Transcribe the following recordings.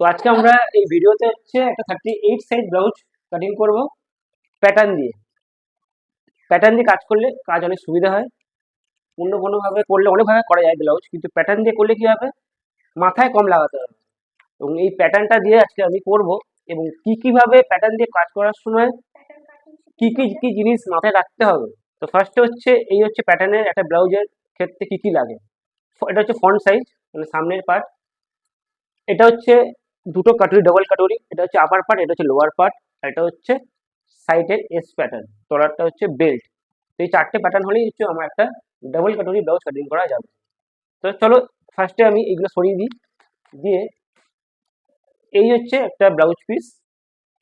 তো আজকে আমরা এই ভিডিওতে হচ্ছে একটা thirty eight size blouse cutting করব প্যাটার্ন দিয়ে। প্যাটার্ন দিয়ে কাজ করলে কাজ অনেক সুবিধা হয়। অন্য কোনোভাবে করলে অনেকভাবে করা যায় ব্লাউজ কিন্তু প্যাটার্ন দিয়ে করলে কি হবে? মাথায় কম লাগাতে হবে। এবং এই প্যাটার্নটা দিয়ে আজকে আমি করব এবং কি কীভাবে প্যাটার্ন দিয়ে কাজ করার সময় কি কি কি জিনিস মাথায় রাখতে হবে। তো ফার্স্টে হচ্ছে, এই হচ্ছে প্যাটার্নের একটা ব্লাউজের ক্ষেত্রে কি কি লাগে। এটা হচ্ছে ফ্রন্ট সাইজ মানে সামনের পার্ট এটা হচ্ছে দুটো কাটুরি ডবল কাটুরি এটা হচ্ছে আপার পার্ট এটা হচ্ছে লোয়ার পার্ট এটা হচ্ছে সাইডের এস প্যাটার্ন তলারটা হচ্ছে বেল্ট তো এই চারটে প্যাটার্ন হলেই হচ্ছে আমার একটা ডবল কাটুরি ব্লাউজ কাটিং করা যাবে। তো চলো ফার্স্টে আমি এইগুলো সরিয়ে দিই, দিয়ে এই হচ্ছে একটা ব্লাউজ পিস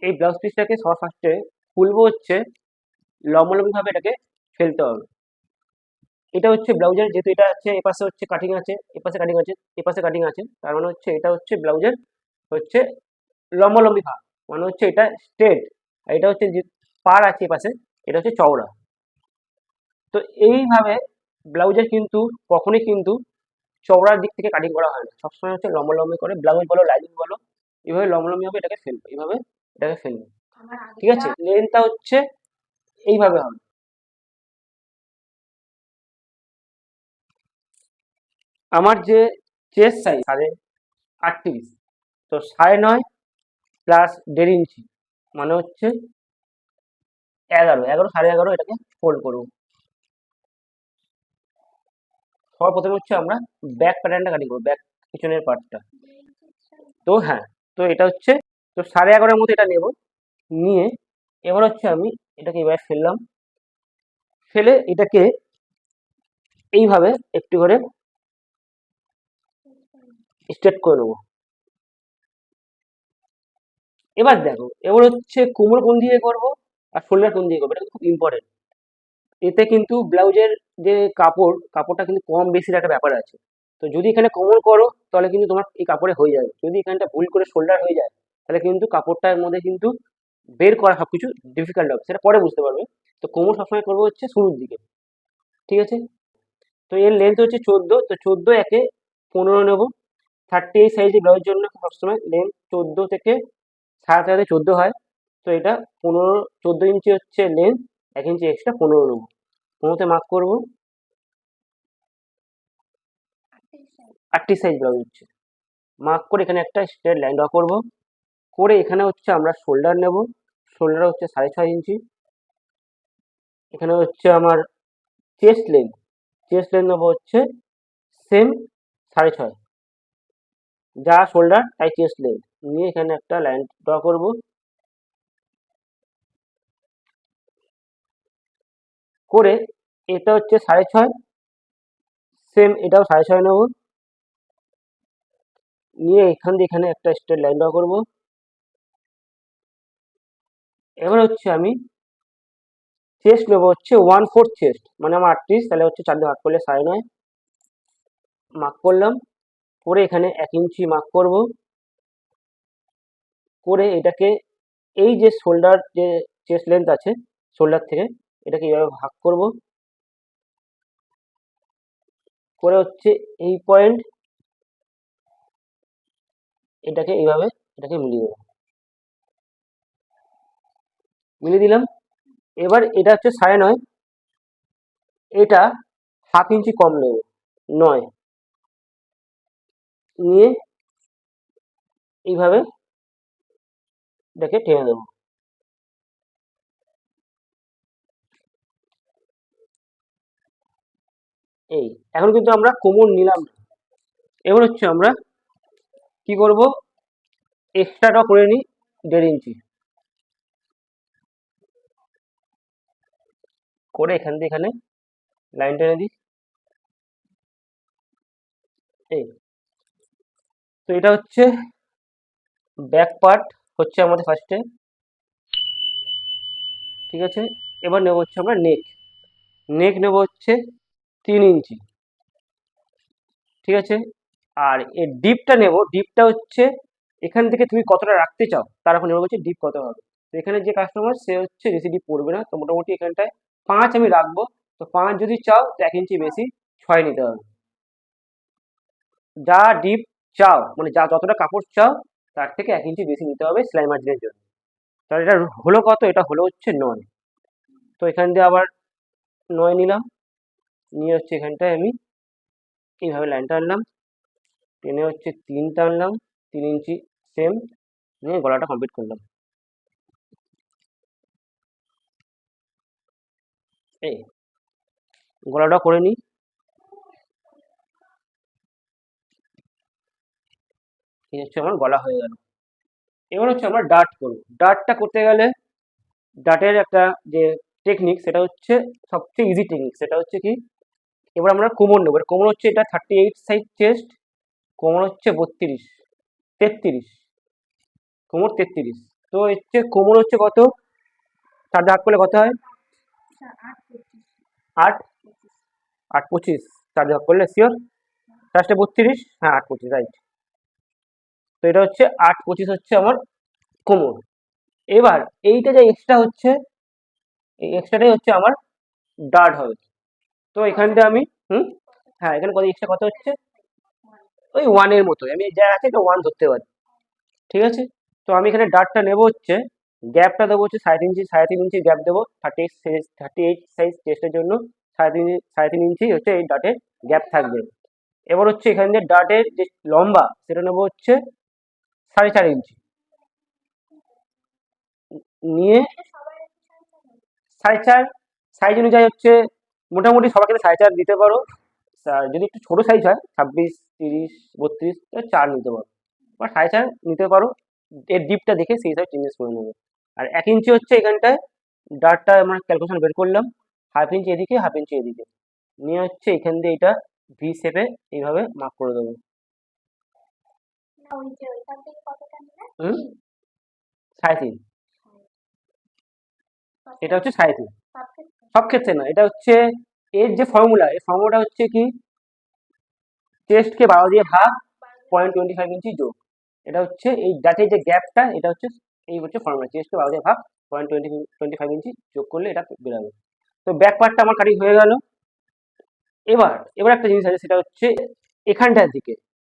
এই ব্লাউজ পিসটাকে সবার ফার্স্টে খুলবো হচ্ছে, লম্বলম্বিভাবে এটাকে ফেলতে হবে। এটা হচ্ছে ব্লাউজের, যেহেতু এটা হচ্ছে এপাশে হচ্ছে কাটিং আছে এপাশে কাটিং আছে এপাশে কাটিং আছে, তার মানে হচ্ছে এটা হচ্ছে ব্লাউজের হচ্ছে লম্বলম্বি ভাগ মানে হচ্ছে এটা স্ট্রেট। আর এটা হচ্ছে যে পার আছে এপাশে এটা হচ্ছে চওড়া। তো এইভাবে ব্লাউজের কিন্তু কখনোই কিন্তু চওড়ার দিক থেকে কাটিং করা হয় না। সবসময় হচ্ছে লম্বলম্বি করে ব্লাউজ বলো লাইনিং বলো এইভাবে লম্বলম্বি হবে এটাকে ফেলবে এইভাবে এটাকে ফেলবে। ঠিক আছে? লেনটা হচ্ছে এইভাবে হবে। আমার যে চেস্ট সাইজ সাড়ে আটত্রিশ তো সাড়ে নয় প্লাস দেড় ইঞ্চি মানে হচ্ছে এগারো এগারো সাড়ে এগারো এটাকে ফোল্ড করব। সবার প্রথমে হচ্ছে আমরা ব্যাক প্যাটার্নটা কাটিং করব ব্যাক পিছনের পার্টটা তো হ্যাঁ তো এটা হচ্ছে, তো সাড়ে এগারোর মতো এটা নেব, নিয়ে এবার হচ্ছে আমি এটাকে এবার ফেললাম। ফেলে এটাকে এইভাবে একটু করে স্ট্রেট করে নেব। এবার দেখো, এবার হচ্ছে কোমর কোন দিয়ে করব আর শোল্ডার কোন দিয়ে করব? এটা খুব ইম্পর্টেন্ট এতে কিন্তু ব্লাউজের যে কাপড়, কাপড়টা কিন্তু কম বেশির একটা ব্যাপার আছে। তো যদি এখানে কোমর করো, তাহলে কিন্তু তোমার এই কাপড়ে হয়ে যাবে। যদি এখানটা ভুল করে শোল্ডার হয়ে যায়, তাহলে কিন্তু কাপড়টার মধ্যে কিন্তু বের করা সব কিছু ডিফিকাল্ট হবে। সেটা পরে বুঝতে পারবে। তো কোমর সবসময় করব হচ্ছে শুরুর দিকে। ঠিক আছে? তো এর লেন্থ হচ্ছে চোদ্দ। তো চোদ্দ একে পনেরো নেব। থার্টি এইট সাইজের ব্লাউজের জন্য সবসময় লেন্থ চোদ্দ থেকে সাড়ে তেরোতে চোদ্দ হয়। তো এটা পনেরো, চোদ্দ ইঞ্চি হচ্ছে লেন্থ এক ইঞ্চি এক্সট্রা পনেরো নেব। পনেরোতে মার্ক করব। আটটি সাইজ ব্লাউজ হচ্ছে। মার্ক করে এখানে একটা স্ট্রেট লাইন ড্র করব। করে এখানে হচ্ছে আমরা শোল্ডার নেব। শোল্ডার হচ্ছে সাড়ে ছয় ইঞ্চি। এখানে হচ্ছে আমার চেস্ট লেন্থ চেস্ট লেন্থ নেব হচ্ছে সেম সাড়ে ছয়। যা শোল্ডার তাই চেস্ট লেন্থ নিয়ে এখানে একটা লাইন ড্র করব। করে এটা হচ্ছে সাড়ে ছয়। সেম এটাও সাড়ে ছয় নেব। নিয়ে এখান দিয়ে এখানে একটা স্ট্রেট লাইন ড্র করব। এবার হচ্ছে আমি চেস্ট নেব হচ্ছে ওয়ান ফোর্থ চেস্ট মানে আমার আটত্রিশ, তাহলে হচ্ছে চার দিয়ে ভাগ করলে সাড়ে নয়। মার্ক করলাম। করে এখানে এক ইঞ্চি মার্ক করব। করে এটাকে এই যে শোল্ডার যে চেস্ট লেন্থ আছে শোল্ডার থেকে এটাকে এইভাবে ভাগ করব। করে হচ্ছে এই পয়েন্ট এটাকে এইভাবে এটাকে মিলিয়ে দেবো। মিলিয়ে দিলাম। এবার এটা হচ্ছে সাড়ে নয়। এটা হাফ ইঞ্চি কম নেব। নয়। নিয়ে এইভাবে এটাকে টেনে দেবো এই, এখন কিন্তু আমরা কোমর নিলাম। এবার হচ্ছে আমরা কি করব? এক্সট্রাটা করে নিই দেড় ইঞ্চি। করে এখান দিয়ে এখানে লাইন টেনে দিই। এই, তো এটা হচ্ছে ব্যাক পার্ট হচ্ছে আমাদের ফার্স্টে ঠিক আছে? এবার নেব হচ্ছে আমরা নেক নেক নেব হচ্ছে তিন ইঞ্চি। ঠিক আছে? আর এর ডিপটা নেব ডিপটা হচ্ছে এখান থেকে তুমি কতটা রাখতে চাও, তার উপর নির্ভর ডিপ কত হবে। তো এখানে যে কাস্টমার সে হচ্ছে বেশি ডিপ পড়বে না, তো মোটামুটি এখানটায় পাঁচ আমি রাখব। তো পাঁচ যদি চাও, তো এক ইঞ্চি বেশি ছয় নিতে হবে। যা ডিপ চাও মানে যা যতটা কাপড় চাও তার থেকে এক ইঞ্চি বেশি নিতে হবে সেলাই মার্জিনের জন্য। তাহলে এটা হলো কত? এটা হলো হচ্ছে নয়। তো এখান দিয়ে আবার নয় নিলাম। নিয়ে হচ্ছে এখানটায় আমি এইভাবে লাইন টানলাম টেনে হচ্ছে তিন টানলাম তিন ইঞ্চি সেম নিয়ে গলাটা কমপ্লিট করলাম। এই, গলাটা করে নিই। এই হচ্ছে আমার গলা হয়ে গেল। এবার হচ্ছে আমরা ডাট করব। ডাটটা করতে গেলে ডাটের একটা যে টেকনিক সেটা হচ্ছে সবচেয়ে ইজি টেকনিক সেটা হচ্ছে কি এবার আমরা কোমর নেব। কোমর হচ্ছে এটা থার্টি এইট সাইজ চেস্ট কোমর হচ্ছে বত্রিশ তেত্রিশ কোমর তেত্রিশ। তো হচ্ছে কোমর হচ্ছে কত? চার ভাগ করলে কত হয়? আট আট পঁচিশ। চার ভাগ করলে শিওর চারটে বত্রিশ হ্যাঁ আট পঁচিশ রাইট তো এটা হচ্ছে আট, পঁচিশ হচ্ছে আমার কোমর। এবার এইটা যে এক্সট্রা হচ্ছে, এই এক্সট্রাটাই হচ্ছে আমার ডার্ট হবে। তো এখান থেকে আমি, হুম? হ্যাঁ এখানে কত এক্সট্রা কত হচ্ছে? ওই ওয়ানের মতো আমি যা আছে এটা ওয়ান ধরতে পারি। ঠিক আছে? তো আমি এখানে ডার্টটা নেব হচ্ছে গ্যাপটা দেবো হচ্ছে সাড়ে তিন ইঞ্চি, সাড়ে তিন ইঞ্চি গ্যাপ দেবো thirty eight size thirty eight size চেস্টের জন্য সাড়ে তিন সাড়ে তিন ইঞ্চি হচ্ছে এই ডাটের গ্যাপ থাকবে। এবার হচ্ছে এখান দিয়ে ডাটের যে লম্বা, সেটা নেব হচ্ছে সাড়ে চার ইঞ্চি নিয়ে সাড়ে চার সাইজ অনুযায়ী হচ্ছে মোটামুটি সবাইকে সাড়ে চার দিতে পারো। যদি একটু ছোটো সাইজ হয়, ছাব্বিশ, তিরিশ, বত্রিশ চার নিতে পারো। বা সাড়ে চার নিতে পারো। এর ডিপটা দেখে সেই হিসাবে চেঞ্জেস করে নেবে। আর এক ইঞ্চি হচ্ছে এখানটায় ডার্টটা আমরা ক্যালকুলেশন বের করলাম। হাফ ইঞ্চি এদিকে হাফ ইঞ্চি এদিকে। নিয়ে হচ্ছে এখান দিয়ে এটা ভি শেপে এইভাবে মার্ক করে দেবো। সাড়ে তিন এটা হচ্ছে সাড়ে তিন সব ক্ষেত্রে না এটা হচ্ছে এর যে ফর্মুলা এই ফর্মুলাটা হচ্ছে কি? চেস্টকে বারো দিয়ে ভাগ পয়েন্ট টোয়েন্টি ফাইভ ইঞ্চি যোগ। এটা হচ্ছে এই ডাটের যে গ্যাপটা এটা হচ্ছে এই হচ্ছে ফর্মুলা চেস্টকে বারো দিয়ে ভাগ point twenty twenty five inch যোগ করলে এটা বেরোবে। তো ব্যাক পার্টটা আমার কাটিং হয়ে গেল। এবার এবার একটা জিনিস আছে সেটা হচ্ছে এখানটার দিকে।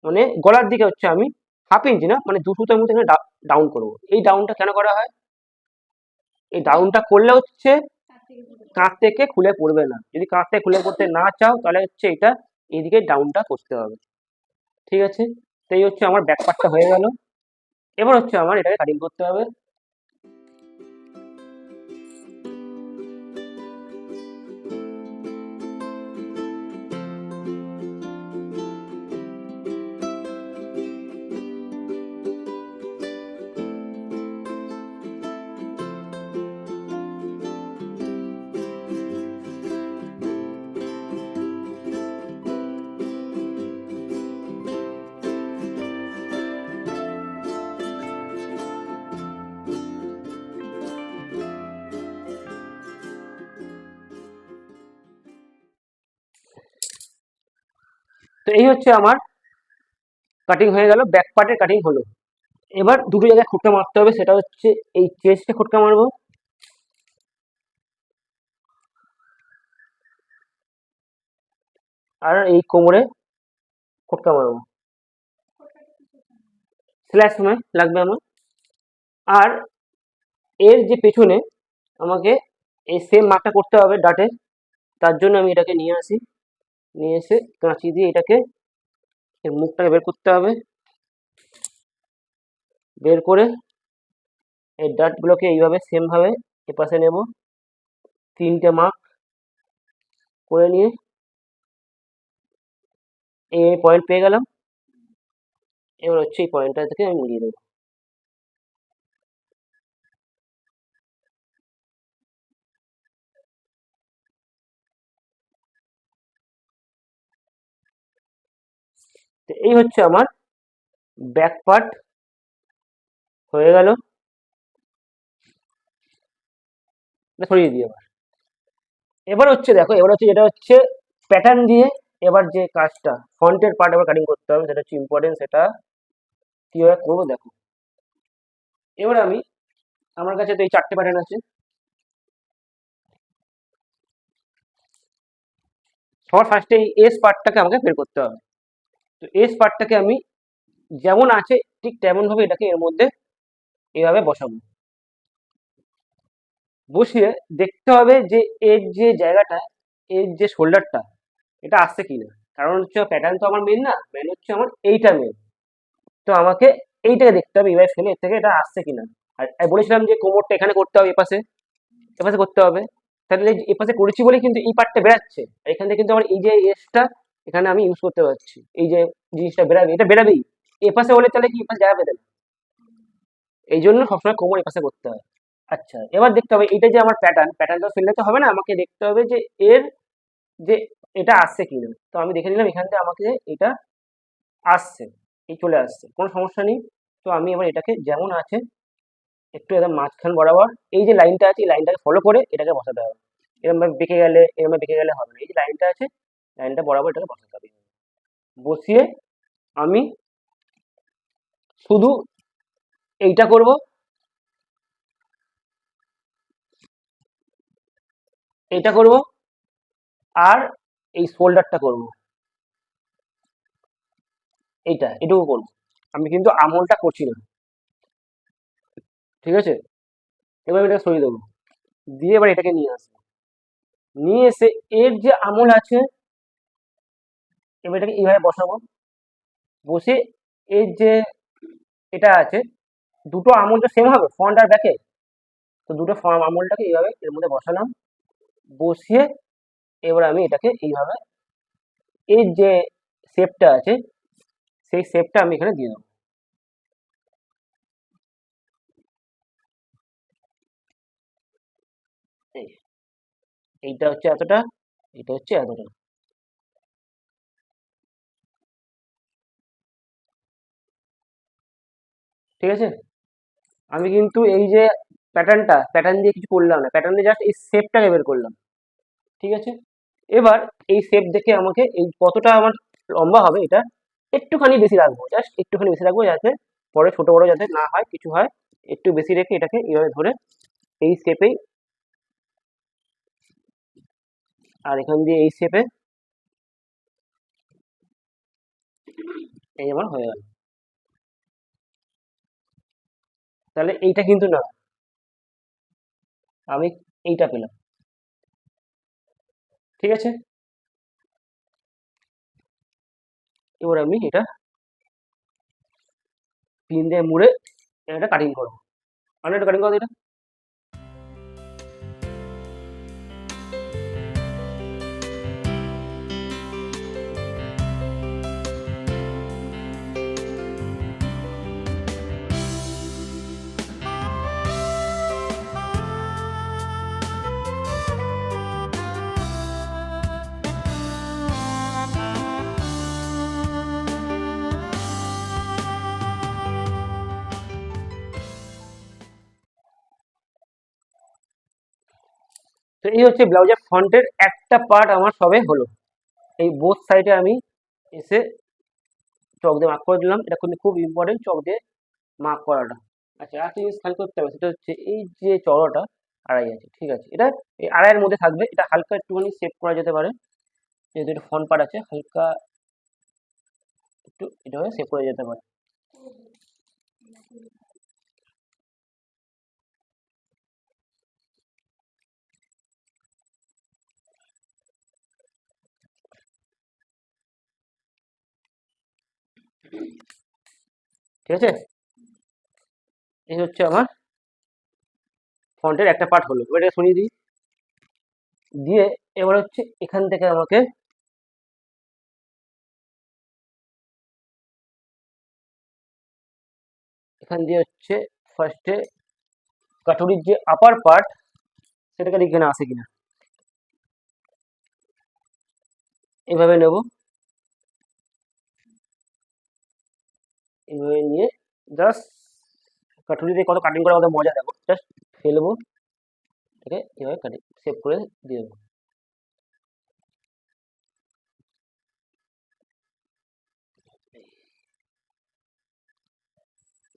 মানে গলার দিকে হচ্ছে আমি হাফ ইঞ্চি না মানে দুশোতের মধ্যে এখানে ডাউন করব। এই ডাউনটা কেন করা হয়? এই ডাউনটা করলে হচ্ছে কাঁধ থেকে খুলে পড়বে না। যদি কাঁধ থেকে খুলে পড়তে না চাও, তাহলে হচ্ছে এটা এইদিকে ডাউনটা করতে হবে। ঠিক আছে? তো এই হচ্ছে আমার ব্যাক পার্টটা হয়ে গেল। এবার হচ্ছে আমার এটাকে কাটিং করতে হবে। তো এই হচ্ছে আমার কাটিং হয়ে গেল ব্যাক পার্টের কাটিং হলো। এবার দুটো জায়গায় খোটকা মারতে হবে, সেটা হচ্ছে এই চেস্টে খোটকা মারবো। আর এই কোমরে খোটকা মারবো। সেলাই সময় লাগবে আমার। আর এর যে পেছনে আমাকে এই সেম মাপটা করতে হবে ডাটের তার জন্য আমি এটাকে নিয়ে আসি। নিয়ে এসে কাঁচি দিয়ে এটাকে এর মুখটাকে বের করতে হবে। বের করে এই ডাটগুলোকে এইভাবে সেমভাবে এপাশে নেব। তিনটে মার্ক করে নিয়ে এই পয়েন্ট পেয়ে গেলাম। এবার হচ্ছে এই পয়েন্টটা থেকে আমি মিলিয়ে দেবো। তো এই হচ্ছে আমার ব্যাক পার্ট হয়ে গেল। সরিয়ে দিই এবার। এবার হচ্ছে দেখো, এবার হচ্ছে যেটা হচ্ছে প্যাটার্ন দিয়ে এবার যে কাজটা ফ্রন্টের পার্ট এবার কাটিং করতে হবে, সেটা হচ্ছে ইম্পর্টেন্ট সেটা কীভাবে করব দেখো। এবার আমি, আমার কাছে তো এই চারটে প্যাটার্ন আছে। সবার ফার্স্টে এই এস পার্টটাকে আমাকে বের করতে হবে। তো এস পার্টটাকে আমি যেমন আছে ঠিক তেমন ভাবে এটাকে এর মধ্যে এভাবে বসাবো। বসিয়ে দেখতে হবে যে এর যে জায়গাটা, এর যে শোল্ডারটা এটা আসছে কিনা। কারণ হচ্ছে প্যাটার্ন তো আমার মেন না মেন হচ্ছে আমার এইটা মেন তো আমাকে এইটাকে দেখতে হবে এইভাবে ফেলে এর থেকে এটা আসছে কিনা। আর বলেছিলাম যে কোমরটা এখানে করতে হবে, এপাশে এপাশে করতে হবে। তাহলে এপাশে করেছি বলে কিন্তু এই পার্টটা বেরাচ্ছে আর এখান থেকে কিন্তু আমার এই যে এসটা এখানে আমি ইউজ করতে পারছি। এই যে জিনিসটা বেরাবে এটা বেরাবেই এপাশে হলে তাহলে কি? এপাশে জায়গা পেতে না এই জন্য সবসময় কোমর এপাশে করতে হয়। আচ্ছা এবার দেখতে হবে এটা যে আমার প্যাটার্ন প্যাটার্নটা ফেললে তো হবে না? আমাকে দেখতে হবে যে এর যে এটা আসছে কিনা। তো আমি দেখে নিলাম, এখান থেকে আমাকে এটা আসছে, এই চলে আসছে, কোনো সমস্যা নেই। তো আমি এবার এটাকে যেমন আছে, একটু একদম মাঝখান বরাবর, এই যে লাইনটা আছে, এই লাইনটাকে ফলো করে এটাকে বসাতে হবে। এরকম বেঁকে গেলে এরকম বেঁকে গেলে হবে না। এই যে লাইনটা আছে লাইনটা বরাবর এটাকে বসাতে হবে। বসিয়ে আমি শুধু এইটা করব। এইটা করব আর এই শোল্ডারটা করব। এইটা, এটুকু করব। আমি কিন্তু আমলটা করছি না। ঠিক আছে? এবার এটা সরিয়ে দেবো। দিয়ে এবার এটাকে নিয়ে আসব। নিয়ে এসে এর যে আমল আছে এবার এটাকে এইভাবে বসাবো। বসে এর যে এটা আছে, দুটো আমল তো সেম হবে ফ্রন্ট আর ব্যাকে তো দুটো ফর্ম আমলটাকে এইভাবে এর মধ্যে বসালাম। বসিয়ে এবার আমি এটাকে এইভাবে এই যে শেপটা আছে, সেই শেপটা আমি এখানে দিয়ে দেবো। এইটা হচ্ছে এতটা, এটা হচ্ছে এতটা। ঠিক আছে? আমি কিন্তু এই যে প্যাটার্নটা প্যাটার্ন দিয়ে কিছু করলাম না। প্যাটার্ন জাস্ট এই শেপটাকে বের করলাম। ঠিক আছে? এবার এই শেপ দেখে আমাকে এই কতটা আমার লম্বা হবে এটা একটুখানি বেশি রাখব। জাস্ট একটুখানি বেশি রাখব যাতে পরে ছোট বড় যাতে না হয়, কিছু হয়, একটু বেশি রেখে এটাকে এইভাবে ধরে এই শেপেই আর এখান দিয়ে এই শেপে এই আমার হয়ে গেল। তাহলে এইটা কিন্তু না। আমি এইটা পেলাম। ঠিক আছে? এবার আমি এটা পিন দিয়ে মুড়ে এটা কাটিং করব। আমি এটা কাটিং করব এটা? তো এই হচ্ছে ব্লাউজের ফ্রন্টের একটা পার্ট আমার সবে হলো। এই বোথ সাইডে আমি এসে চক দিয়ে মার্ক করে দিলাম। এটা কিন্তু খুব ইম্পর্টেন্ট চক দিয়ে মার্ক করাটা। আচ্ছা একটা জিনিস খেয়াল করতে হবে, সেটা হচ্ছে এই যে চড়াটা আড়াই আছে, ঠিক আছে? এটা এই আড়াইয়ের মধ্যে থাকবে। এটা হালকা একটুখানি সেভ করা যেতে পারে। যেহেতু এটা ফ্রন্ট পার্ট আছে, হালকা একটু এটাভাবে সেভ করা যেতে পারে। ঠিক আছে? এই হচ্ছে আমার ফন্টের একটা পার্ট হলো। এবার এটা সরিয়ে দিই। দিয়ে এবার হচ্ছে এখান থেকে আমাকে এখান দিয়ে হচ্ছে ফার্স্টে কাটুরির যে আপার পার্ট সেটাকে এখানে আসে কিনা। এভাবে নেব। এভাবে নিয়ে জাস্ট কাটুরি দিয়ে কত কাটিং করা কত মজা দেখো জাস্ট ফেলব। এটাকে এভাবে কাটিং সেভ করে দিয়ে দেবো।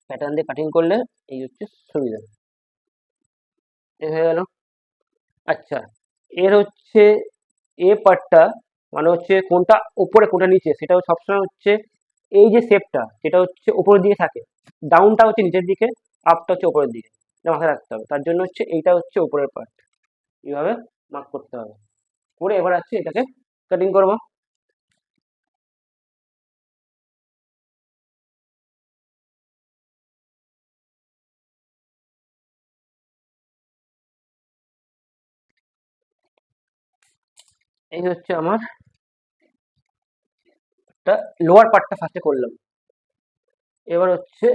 প্যাটার্ন দিয়ে কাটিং করলে এই হচ্ছে সুবিধা। হয়ে গেল। আচ্ছা এর হচ্ছে এ পার্টটা মানে হচ্ছে কোনটা উপরে, কোনটা নিচে সেটা সবসময় হচ্ছে এই যে শেপটা যেটা হচ্ছে উপরের দিকে থাকে ডাউনটা হচ্ছে নিচের দিকে আপটা হচ্ছে উপরের দিকে মাথায় রাখতে হবে। তার জন্য হচ্ছে এইটা হচ্ছে উপরের পার্ট এইভাবে মার্ক করতে হবে। করে এবার আছে এটাকে কাটিং করব। এই হচ্ছে আমার লোয়ার পার্টটা ফার্স্টে করলাম। এবার হচ্ছে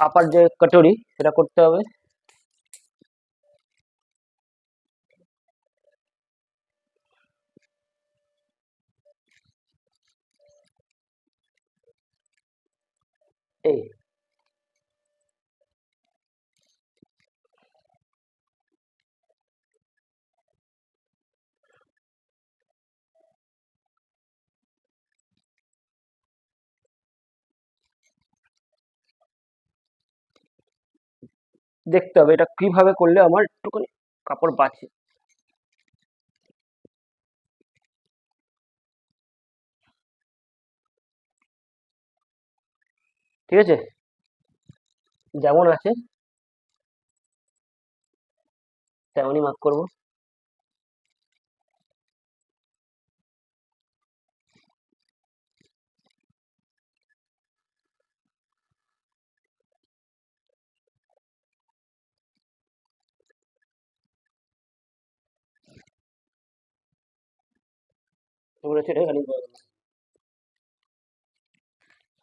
আপার যে কাটরি সেটা করতে হবে। এই। দেখতে হবে এটা কীভাবে করলে আমার একটুখানি কাপড় বাঁচে। ঠিক আছে? যেমন আছে, তেমনই মাফ করব।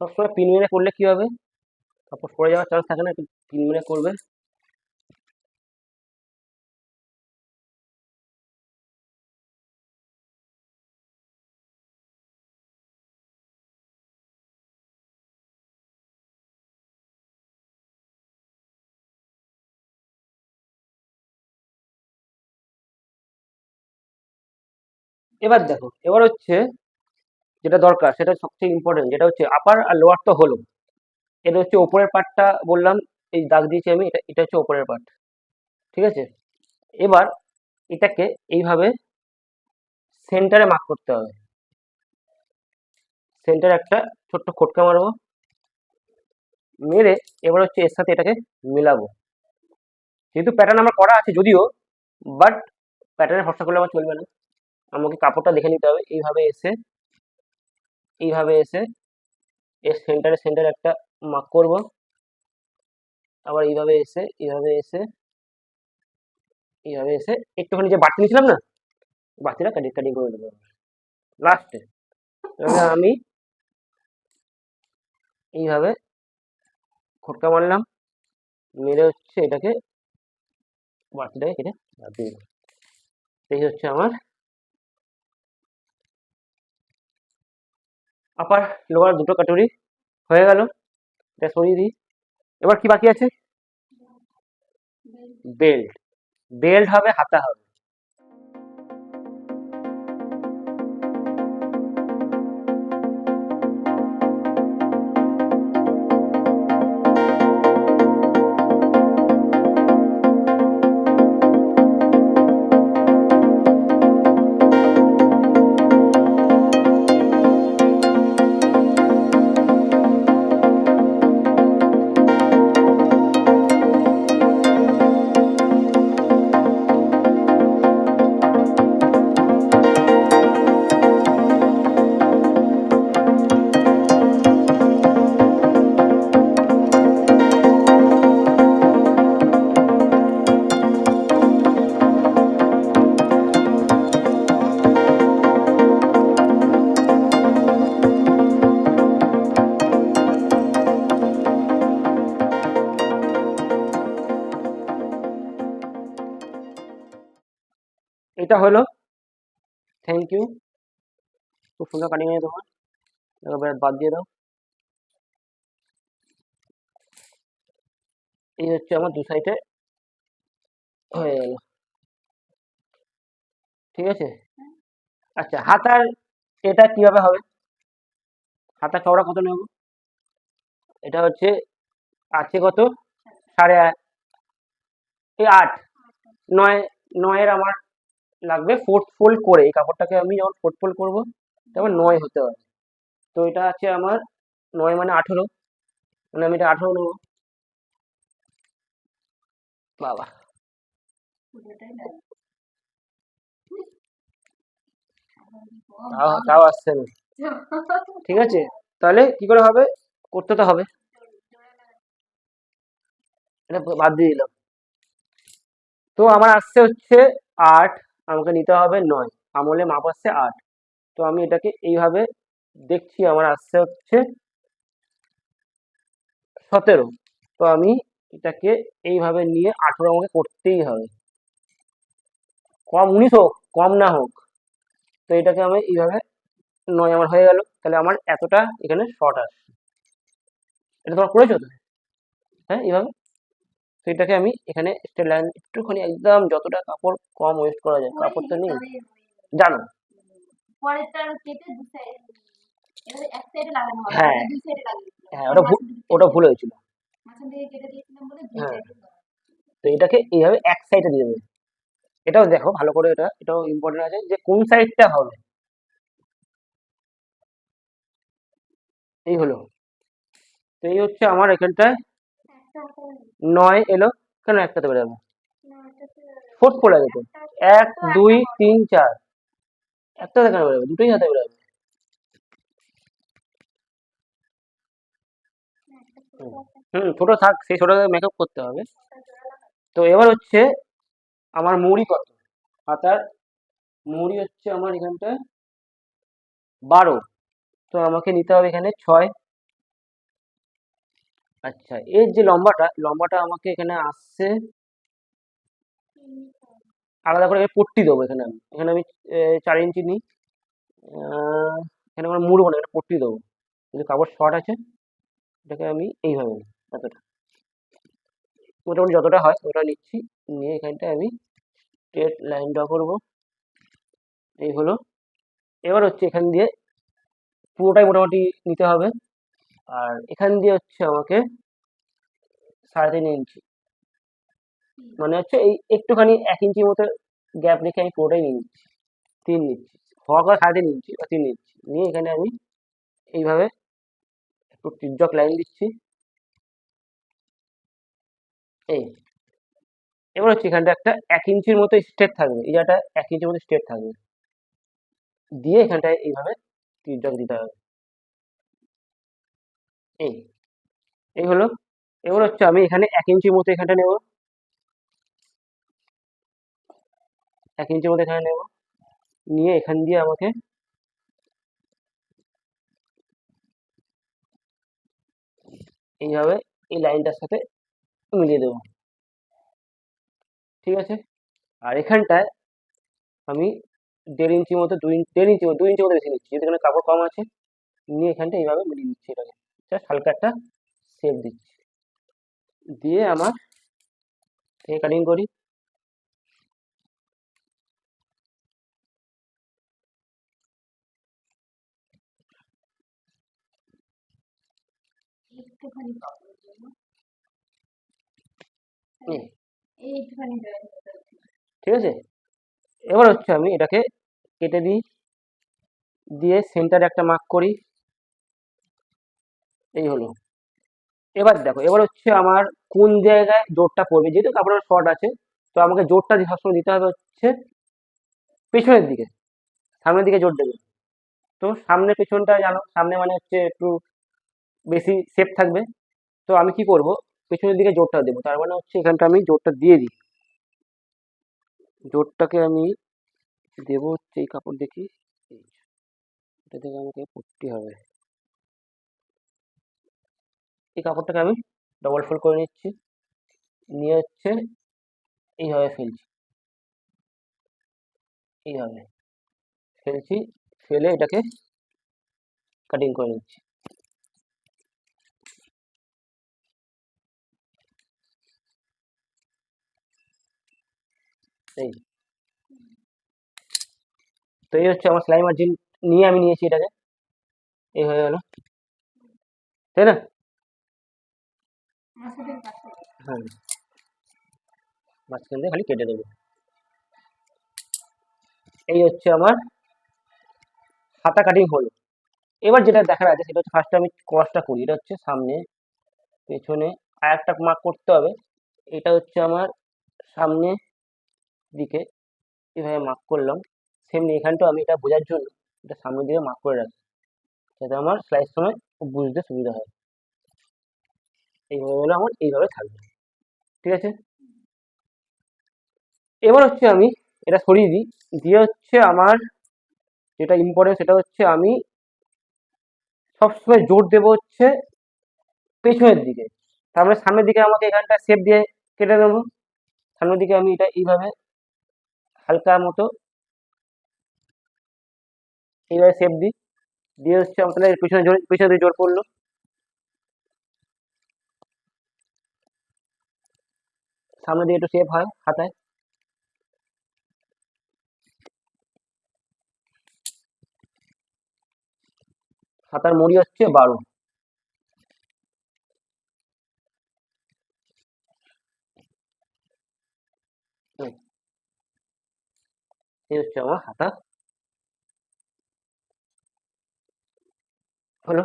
সবসময় পিন মেরে করলে কি হবে? সাপোজ পড়ে যাওয়ার চান্স থাকে না, একটু পিন মেরে করবে। এবার দেখো, এবার হচ্ছে যেটা দরকার, সেটা সবচেয়ে ইম্পর্টেন্ট যেটা হচ্ছে আপার আর লোয়ার তো হলো। এটা হচ্ছে ওপরের পার্টটা বললাম, এই দাগ দিয়েছি আমি, এটা এটা হচ্ছে ওপরের পার্ট ঠিক আছে? এবার এটাকে এইভাবে সেন্টারে মার্ক করতে হবে। সেন্টারে একটা ছোট্ট খটকা মারবো, মেরে এবার হচ্ছে এর সাথে এটাকে মেলাবো। যেহেতু প্যাটার্ন আমার করা আছে যদিও বাট প্যাটার্নে ভরসা করলে আমার চলবে না। আমাকে কাপড়টা দেখে নিতে হবে। এইভাবে এসে এইভাবে এসে এর সেন্টারে সেন্টারে একটা মার্ক করব। আবার এইভাবে এসে এইভাবে এসে এইভাবে এসে একটুখানি যে বাড়তি নিয়েছিলাম না, বাড়তিটা কাটিং কাটিং করে দেবো। লাস্টে আমি এইভাবে খটকা মারলাম, মেরে হচ্ছে এটাকে বাড়তিটাকে কেটে দিয়ে এই হচ্ছে আমার আপার লোয়ার দুটো কাটুরি হয়ে গেল। এটা সরিয়ে দিই এবার কি বাকি আছে? বেল্ট বেল্ট হবে, হাতা হবে। এটা হলো। থ্যাংক ইউ খুব সুন্দর কাটিং হয়েছে তোমার। এবার বাদ দিয়ে দাও। এই হচ্ছে আমার দু সাইডে হয়ে গেল। ঠিক আছে? আচ্ছা হাতার এটা কীভাবে হবে? হাতা চওড়া কত নেব? এটা হচ্ছে আছে কত? সাড়ে এই আট। নয়, নয়ের আমার লাগবে ফোর্থ ফোল্ড করে। এই কাপড়টাকে আমি যখন ফোর্থ ফোল্ড করব, তখন নয় হতে হবে। তো এটা আছে আমার নয় মানে আঠেরো। মানে আমি এটা আঠেরো নেব। বাবা। তাও তাও আসছে না। ঠিক আছে? তাহলে কি করে হবে? করতে তো হবে। এটা বাদ দিয়ে দিলাম। তো আমার আসছে হচ্ছে আট। আমাকে নিতে হবে নয়। আমলে মাপ আসছে আট। তো আমি এটাকে এইভাবে দেখছি, আমার আসছে হচ্ছে সতেরো। তো আমি এটাকে এইভাবে নিয়ে আঠেরো আমাকে করতেই হবে। কম উনিশ হোক, কম না হোক। তো এটাকে আমি এইভাবে নয় আমার হয়ে গেল। তাহলে আমার এতটা এখানে শর্ট আসছে। এটা তোমার করেছ তো? হ্যাঁ এইভাবে? তো এটাকে আমি এখানে স্টেট লাইন একটুখানি একদম যতটা কাপড় কম ওয়েস্ট করা যায় কাপড় তো নেই। জানো? হ্যাঁ। হ্যাঁ ওটা ভুল ওটা ভুল হয়েছিল। হ্যাঁ। তো এটাকে এইভাবে এক সাইডে দিয়ে দেবে। এটাও দেখো ভালো করে এটা এটাও ইম্পর্টেন্ট আছে যে কোন সাইডটা হবে। এই হলো। তো এই হচ্ছে আমার এখানটায় নয় এলো, কেন একটাতে বেরোবে ফোর্থ পড়ে গেছে। এক, দুই, তিন, চার। একটাতে কেন বেরোবে দুটোই হাতে বেরোবে হুম, ছোট থাক, সেই ছোটটাকে মেকআপ করতে হবে। তো এবার হচ্ছে আমার মুড়ি কত? হাতার মুড়ি হচ্ছে আমার এখানটায় বারো। তো আমাকে নিতে হবে এখানে ছয়। আচ্ছা এর যে লম্বাটা লম্বাটা আমাকে এখানে আসছে আলাদা করে পট্টি দেবো এখানে আমি। এখানে আমি চার ইঞ্চি নিই। এখানে আমার মুড়বো না, এখানে পট্টি দেবো। যদি কাপড় শর্ট আছে, এটাকে আমি এইভাবে নিই, এতটা। মোটামুটি যতটা হয়, ওটা নিচ্ছি। নিয়ে এখানটায় আমি স্ট্রেট লাইন ড্র করব। এই হলো। এবার হচ্ছে এখান দিয়ে পুরোটাই মোটামুটি নিতে হবে। আর এখান দিয়ে হচ্ছে আমাকে সাড়ে তিন ইঞ্চি। মানে হচ্ছে এই একটুখানি এক ইঞ্চির মতো গ্যাপ রেখে আমি পুরোটাই নিয়ে নিচ্ছি, তিন নিচ্ছি হওয়া করে সাড়ে তিন ইঞ্চি বা তিন নিচ্ছি নিয়ে এখানে আমি এইভাবে একটু টিকজক লাইন দিচ্ছি। এই। এবার হচ্ছে এখানটা একটা এক ইঞ্চির মতো স্ট্রেট থাকবে। এই জায়গাটা এক ইঞ্চির মতো স্ট্রেট থাকবে। দিয়ে এখানটায় এইভাবে টিকজক দিতে হবে। এই এই হলো, এবার হচ্ছে আমি এখানে এক ইঞ্চির মতো এখানটা নেব। এক ইঞ্চির মতো এখানে নেব। নিয়ে এখান দিয়ে আমাকে এইভাবে এই লাইনটার সাথে মিলিয়ে দেবো। ঠিক আছে? আর এখানটায় আমি দেড় ইঞ্চি মতো, দুই, দেড় ইঞ্চি দুই ইঞ্চি মতো বেশি নিচ্ছি। যদি এখানে কাপড় কম আছে, নিয়ে এখানটা এইভাবে মিলিয়ে দিচ্ছি এটাকে। জাস্ট হালকা একটা শেপ দিচ্ছি। দিয়ে আমার থেকে কাটিং করি। ঠিক আছে? এবার হচ্ছে আমি এটাকে কেটে দিই। দিয়ে সেন্টারে একটা মার্ক করি। এই হলো। এবার দেখো, এবার হচ্ছে আমার কোন জায়গায় জোরটা পড়বে? যেহেতু কাপড়ের শর্ট আছে, তো আমাকে জোরটা সবসময় দিতে হবে হচ্ছে পেছনের দিকে, সামনের দিকে জোর দেবে। তো সামনে পেছনটা জানো, সামনে মানে হচ্ছে একটু বেশি সেফ থাকবে। তো আমি কি করব? পেছনের দিকে জোরটা দেবো, তার মানে হচ্ছে এখানটা আমি জোরটা দিয়ে দিই। জোরটাকে আমি দেবো হচ্ছে এই কাপড় দেখি এটা থেকে আমাকে পড়তে হবে। এই কাপড়টাকে আমি ডবল ফোল্ড করে নিচ্ছি। নিয়ে হচ্ছে এইভাবে ফেলছি। এইভাবে ফেলছি, ফেলে এটাকে কাটিং করে নিচ্ছি। তো এই হচ্ছে আমার সেলাই মার্জিন নিয়ে আমি নিয়েছি এটাকে। এই হয়ে গেল তাই না? হ্যাঁ। মাঝখান দিয়ে খালি কেটে দেবো। এই হচ্ছে আমার হাতা কাটিং হলো। এবার যেটা দেখার আছে সেটা হচ্ছে ফার্স্টে আমি ক্রসটা করি। এটা হচ্ছে সামনে, পেছনে আর একটা মার্ক করতে হবে। এটা হচ্ছে আমার সামনে দিকে এভাবে মার্ক করলাম। সেমনি এখানটাও আমি এটা বোঝার জন্য এটা সামনের দিকে মার্ক করে রাখি। যাতে আমার স্লাইস সময় বুঝতে সুবিধা হয়। হলে আমার এইভাবে থাকবে। ঠিক আছে? এবার হচ্ছে আমি এটা সরিয়ে দিই। দিয়ে হচ্ছে আমার যেটা ইম্পর্টেন্ট সেটা হচ্ছে আমি সবসময় জোর দেবো হচ্ছে পেছনের দিকে। তার মানে সামনের দিকে আমাকে এখানটা শেপ দিয়ে কেটে দেবো। সামনের দিকে আমি এটা এইভাবে হালকা মতো এইভাবে শেপ দিই। দিয়ে হচ্ছে আমার তাহলে পিছনে জোর পিছনে জোর পড়ল। সামনের দিকে একটু শেপ হয় হাতায়। হাতার মুড়ি হচ্ছে বারো। হচ্ছে আমার হাতা। হলো।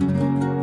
you